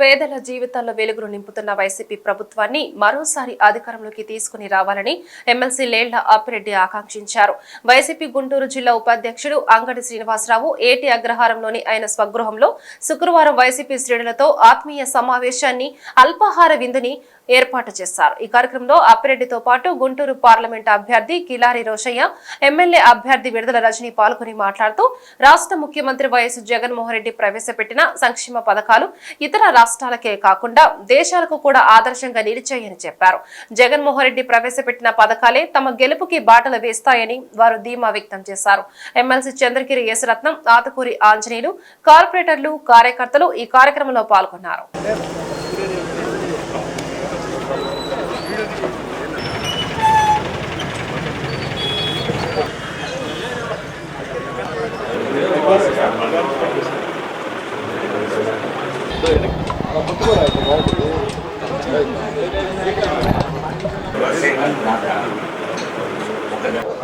పేదల జీవితాల్లో వెలుగులు నింపుతున్న వైసీపీ ప్రభుత్వాన్ని మరోసారి అధికారంలోకి తీసుకుని రావాలని ఎమ్మెల్సీ లేళ్ళ అప్పిరెడ్డి ఆకాంక్షించారు. వైసీపీ గుంటూరు జిల్లా ఉపాధ్యక్షుడు అంగడి శ్రీనివాసరావు ఏటి అగ్రహారంలోని ఆయన స్వగృహంలో శుక్రవారం వైసీపీ శ్రేణులతో ఆత్మీయ సమావేశాన్ని అల్పాహార విందుని ఏర్పాటు చేశారు. ఈ కార్యక్రమంలో అప్పిరెడ్డితో పాటు గుంటూరు పార్లమెంట్ అభ్యర్థి కిలారి రోషయ్య ఎమ్మెల్యే అభ్యర్థి విడుదల రజని పాల్గొని మాట్లాడుతూ రాష్ట్ర ముఖ్యమంత్రి వైఎస్ జగన్మోహన్ రెడ్డి ప్రవేశపెట్టిన సంక్షేమ పథకాలు ఇతర రాష్ట్రాలకే కాకుండా దేశాలకు కూడా ఆదర్శంగా నిలిచాయని చెప్పారు. జగన్మోహన్ రెడ్డి ప్రవేశపెట్టిన పథకాలే తమ గెలుపుకి బాటలు వేస్తాయని వారు ధీమా వ్యక్తం చేశారు. ఎమ్మెల్సీ చంద్రగిరి యేసరత్నం ఆతకూరి ఆంజనేయులు కార్పొరేటర్లు కార్యకర్తలు ఈ కార్యక్రమంలో పాల్గొన్నారు.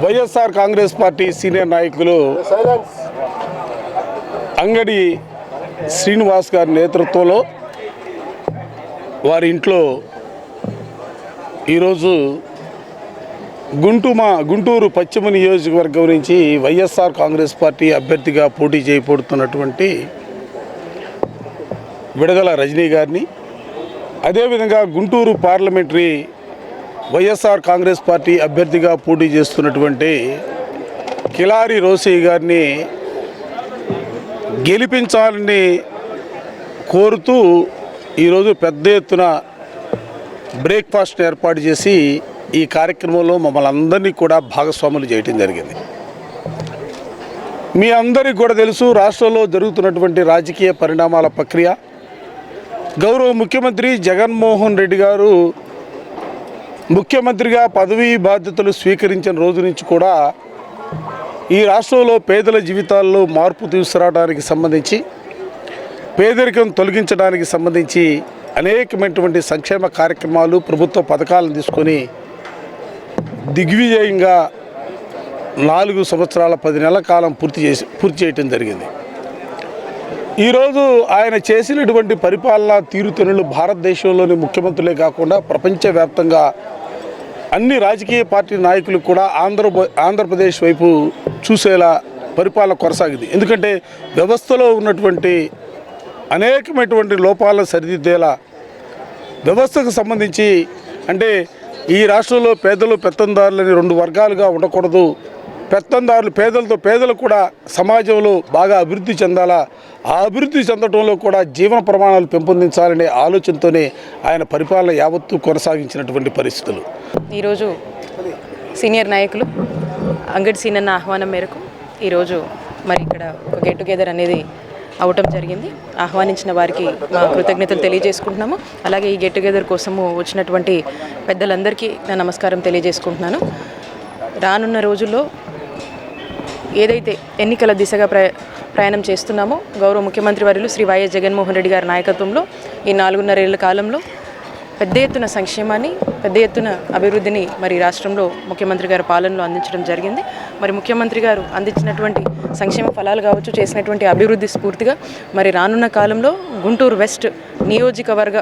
వైఎస్ఆర్ కాంగ్రెస్ పార్టీ సీనియర్ నాయకులు అంగడి శ్రీనివాస్ గారి నేతృత్వంలో వారి ఇంట్లో ఈరోజు గుంటుమ గుంటూరు పశ్చిమ నియోజకవర్గం నుంచి వైఎస్ఆర్ కాంగ్రెస్ పార్టీ అభ్యర్థిగా పోటీ చేయబడుతున్నటువంటి విడదల రజనీ గారిని అదేవిధంగా Guntur parliamentary YSR Congress party అభ్యర్థిగా పోటీ చేస్తున్నటువంటి కిలారి రోసయ్య గారిని గెలిపించాలని కోరుతూ ఈరోజు పెద్ద ఎత్తున బ్రేక్ఫాస్ట్ ఏర్పాటు చేసి ఈ కార్యక్రమంలో మమ్మల్ని అందరినీ కూడా భాగస్వాములు చేయటం జరిగింది. మీ అందరికీ కూడా తెలుసు రాష్ట్రంలో జరుగుతున్నటువంటి రాజకీయ పరిణామాల ప్రక్రియ గౌరవ ముఖ్యమంత్రి జగన్మోహన్ రెడ్డి గారు ముఖ్యమంత్రిగా పదవీ బాధ్యతలు స్వీకరించిన రోజు నుంచి కూడా ఈ రాష్ట్రంలో పేదల జీవితాల్లో మార్పు తీసుకురావడానికి సంబంధించి పేదరికం తొలగించడానికి సంబంధించి అనేకమైనటువంటి సంక్షేమ కార్యక్రమాలు ప్రభుత్వ పథకాలను తీసుకొని దిగ్విజయంగా నాలుగు సంవత్సరాల పది నెలల కాలం పూర్తి చేసి పూర్తి చేయటం జరిగింది. ఈరోజు ఆయన చేసినటువంటి పరిపాలన తీరుతెనులు భారతదేశంలోని ముఖ్యమంత్రులే కాకుండా ప్రపంచవ్యాప్తంగా అన్ని రాజకీయ పార్టీ నాయకులు కూడా ఆంధ్ర ఆంధ్రప్రదేశ్ వైపు చూసేలా పరిపాలన కొనసాగింది. ఎందుకంటే వ్యవస్థలో ఉన్నటువంటి అనేకమైనటువంటి లోపాలను సరిదిద్దేలా వ్యవస్థకు సంబంధించి అంటే ఈ రాష్ట్రంలో పేదలు పెత్తందారులని రెండు వర్గాలుగా ఉండకూడదు పెత్తందారులు పేదలతో పేదలు కూడా సమాజంలో బాగా అభివృద్ధి చెందాలా? ఆ అభివృద్ధి చెందడంలో కూడా జీవన ప్రమాణాలు పెంపొందించాలనే ఆలోచనతోనే ఆయన పరిపాలన యావత్తు కొనసాగించినటువంటి పరిస్థితులు. ఈరోజు సీనియర్ నాయకులు అంగడి సీనన్న ఆహ్వానం మేరకు ఈరోజు మరి ఇక్కడ ఒక గెట్ టుగెదర్ అనేది అవటం జరిగింది. ఆహ్వానించిన వారికి మా కృతజ్ఞతలు తెలియజేసుకుంటున్నాము. అలాగే ఈ గెట్ టుగెదర్ కోసము వచ్చినటువంటి పెద్దలందరికీ నా నమస్కారం తెలియజేసుకుంటున్నాను. రానున్న రోజుల్లో ఏదైతే ఎన్నికల దిశగా ప్ర ప్రయాణం చేస్తున్నామో గౌరవ ముఖ్యమంత్రి వర్యులు శ్రీ వైఎస్ జగన్మోహన్ రెడ్డి గారి నాయకత్వంలో ఈ నాలుగున్నరేళ్ళ కాలంలో పెద్ద ఎత్తున సంక్షేమాన్ని పెద్ద ఎత్తున అభివృద్ధిని మరి రాష్ట్రంలో ముఖ్యమంత్రి గారి పాలనలో అందించడం జరిగింది. మరి ముఖ్యమంత్రి గారు అందించినటువంటి సంక్షేమ ఫలాలు కావచ్చు చేసినటువంటి అభివృద్ధి స్ఫూర్తిగా మరి రానున్న కాలంలో గుంటూరు వెస్ట్ నియోజకవర్గ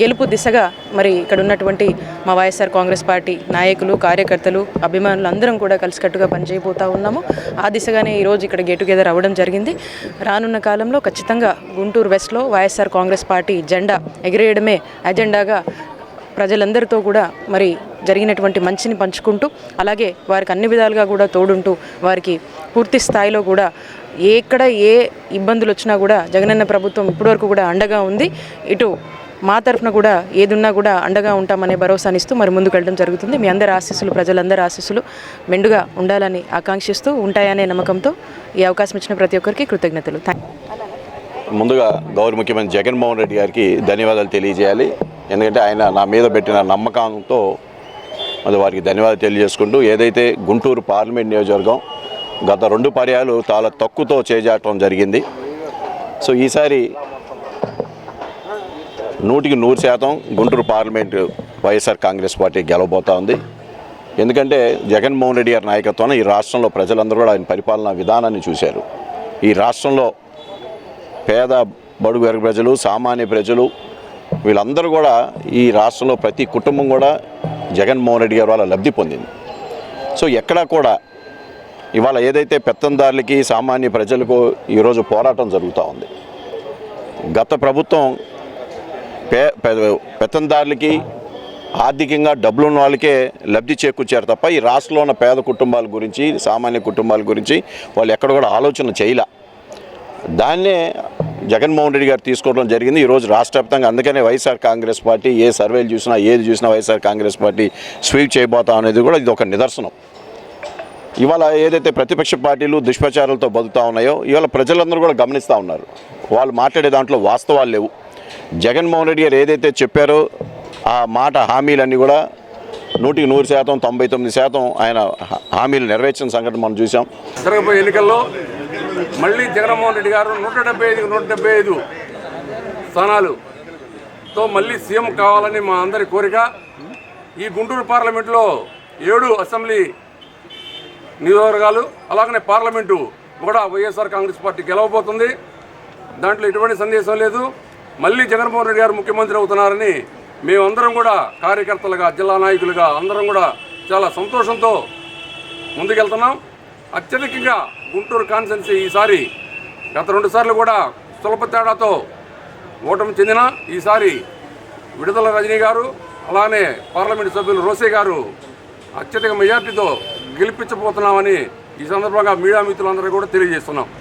గెలుపు దిశగా మరి ఇక్కడ ఉన్నటువంటి మా వైఎస్ఆర్ కాంగ్రెస్ పార్టీ నాయకులు కార్యకర్తలు అభిమానులు అందరం కూడా కలిసికట్టుగా పనిచేయబోతూ ఉన్నాము. ఆ దిశగానే ఈరోజు ఇక్కడ గెట్ టుగెదర్ అవ్వడం జరిగింది. రానున్న కాలంలో ఖచ్చితంగా గుంటూరు వెస్ట్లో వైఎస్ఆర్ కాంగ్రెస్ పార్టీ జెండా ఎగిరేయడమే అజెండాగా ప్రజలందరితో కూడా మరి జరిగినటువంటి మంచిని పంచుకుంటూ అలాగే వారికి అన్ని విధాలుగా కూడా తోడుంటూ వారికి పూర్తి స్థాయిలో కూడా ఎక్కడ ఏ ఇబ్బందులు వచ్చినా కూడా జగనన్న ప్రభుత్వం ఇప్పటివరకు కూడా అండగా ఉంది. ఇటు మా తరఫున కూడా ఏదున్నా కూడా అండగా ఉంటామనే భరోసానిస్తూ మరి ముందుకు వెళ్ళడం జరుగుతుంది. మీ అందరి ఆశీస్సులు ప్రజలందరి ఆశీస్సులు మెండుగా ఉండాలని ఆకాంక్షిస్తూ ఉంటాయనే నమ్మకంతో ఈ అవకాశం ఇచ్చిన ప్రతి ఒక్కరికి కృతజ్ఞతలు. ముందుగా గౌరవ ముఖ్యమంత్రి జగన్మోహన్ రెడ్డి గారికి ధన్యవాదాలు తెలియజేయాలి. ఎందుకంటే ఆయన నా మీద పెట్టిన నమ్మకంతో మరి వారికి ధన్యవాదాలు తెలియజేసుకుంటూ ఏదైతే గుంటూరు పార్లమెంట్ నియోజకవర్గం గత రెండు పర్యాలు చాలా తక్కువతో చేజాటం జరిగింది. సో ఈసారి నూటికి నూరు శాతం Guntur parliament YSR Congress party గెలవబోతా ఉంది. ఎందుకంటే జగన్మోహన్ రెడ్డి గారి నాయకత్వాన్ని ఈ రాష్ట్రంలో ప్రజలందరూ కూడా ఆయన పరిపాలనా విధానాన్ని చూశారు. ఈ రాష్ట్రంలో పేద బడుగు ప్రజలు సామాన్య ప్రజలు వీళ్ళందరూ కూడా ఈ రాష్ట్రంలో ప్రతి కుటుంబం కూడా జగన్మోహన్ రెడ్డి గారి వల్ల లబ్ధి పొందింది. సో ఎక్కడా కూడా ఇవాళ ఏదైతే పెత్తందారులకి సామాన్య ప్రజలకు ఈరోజు పోరాటం జరుగుతూ ఉంది. గత ప్రభుత్వం పే పె- పెత్తందారులకి ఆర్థికంగా డబ్బులు ఉన్న వాళ్ళకే లబ్ధి చేకూర్చారు తప్ప ఈ రాష్ట్రంలో ఉన్న పేద కుటుంబాల గురించి సామాన్య కుటుంబాల గురించి వాళ్ళు ఎక్కడ కూడా ఆలోచన చేయలే. దాన్నే జగన్మోహన్ రెడ్డి గారు తీసుకోవడం జరిగింది. ఈరోజు రాష్ట్ర వ్యాప్తంగా అందుకనే వైఎస్ఆర్ కాంగ్రెస్ పార్టీ ఏ సర్వేలు చూసినా ఏది చూసినా వైఎస్ఆర్ కాంగ్రెస్ పార్టీ స్వీప్ చేయబోతాం అనేది కూడా ఇది ఒక నిదర్శనం. ఇవాళ ఏదైతే ప్రతిపక్ష పార్టీలు దుష్ప్రచారాలతో బతుకుతా ఉన్నాయో ఇవాళ ప్రజలందరూ కూడా గమనిస్తూ ఉన్నారు. వాళ్ళు మాట్లాడే దాంట్లో వాస్తవాలు లేవు. జగన్మోహన్ రెడ్డి గారు ఏదైతే చెప్పారో ఆ మాట హామీలన్నీ కూడా నూటికి నూరు శాతం తొంభై తొమ్మిది శాతం ఆయన హామీలు నెరవేర్చిన సంఘటన మనం చూసాం జరగబోయే ఎన్నికల్లో మళ్ళీ జగన్మోహన్ రెడ్డి గారు నూట డెబ్బై ఐదు నూట డెబ్బై ఐదు స్థానాలుతో మళ్ళీ సీఎం కావాలని మా అందరి కోరిక. ఈ గుంటూరు పార్లమెంట్లో ఏడు అసెంబ్లీ నియోజకవర్గాలు అలాగనే పార్లమెంటు కూడా వైఎస్ఆర్ కాంగ్రెస్ పార్టీ గెలవబోతుంది. దాంట్లో ఎటువంటి సందేశం లేదు. మళ్ళీ జగన్మోహన్ రెడ్డి గారు ముఖ్యమంత్రి అవుతున్నారని మేమందరం కూడా కార్యకర్తలుగా జిల్లా నాయకులుగా అందరం కూడా చాలా సంతోషంతో ముందుకెళ్తున్నాం. అత్యధికంగా గుంటూరు కాన్స్టెన్సీ ఈసారి గత రెండు సార్లు కూడా సులభ తేడాతో ఓటమి చెందిన ఈసారి విడుదల రజనీ గారు అలానే పార్లమెంట్ సభ్యులు రోసే గారు అత్యధిక మెజార్టీతో గెలిపించబోతున్నామని ఈ సందర్భంగా మీడియా మిత్రులందరూ కూడా తెలియజేస్తున్నాం.